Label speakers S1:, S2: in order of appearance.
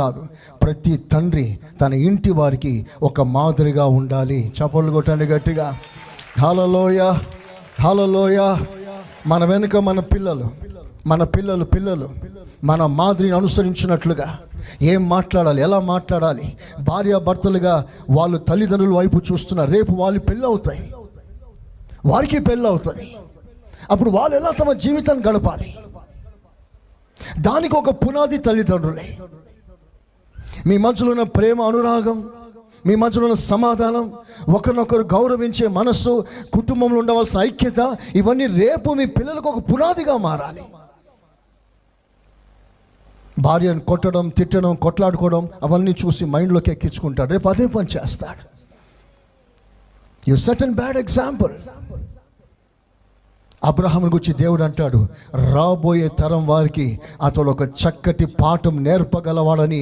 S1: కాదు. ప్రతి తండ్రి తన ఇంటి వారికి ఒక మాదిరిగా ఉండాలి. చపలు కొట్టండి గట్టిగా. హలలోయ హలలోయ మన వెనుక మన పిల్లలు మన పిల్లలు పిల్లలు మన మాదిరిని అనుసరించినట్లుగా. ఏం మాట్లాడాలి? ఎలా మాట్లాడాలి? భార్యాభర్తలుగా వాళ్ళు తల్లిదండ్రుల వైపు చూస్తున్నారు రేపు వాళ్ళు పెళ్ళి అవుతాయి వారికి పెళ్ళి అవుతుంది అప్పుడు వాళ్ళు ఎలా తమ జీవితాన్ని గడపాలి? దానికి ఒక పునాది తల్లిదండ్రులే. మీ మధ్యలో ఉన్న ప్రేమ అనురాగం మీ మధ్యలో ఉన్న సమాధానం ఒకరినొకరు గౌరవించే మనస్సు కుటుంబంలో ఉండవలసిన ఐక్యత ఇవన్నీ రేపు మీ పిల్లలకు ఒక పునాదిగా మారాలి. భార్యను కొట్టడం తిట్టడం కొట్లాడుకోవడం అవన్నీ చూసి మైండ్లోకి ఎక్కించుకుంటాడు. రేపు అదే పని చేస్తాడు. You set and bad example Abraham గురించి దేవుడు అంటాడు రాబోయే తరం వారికి అతడు ఒక చక్కటి పాఠం నేర్పగలవాడని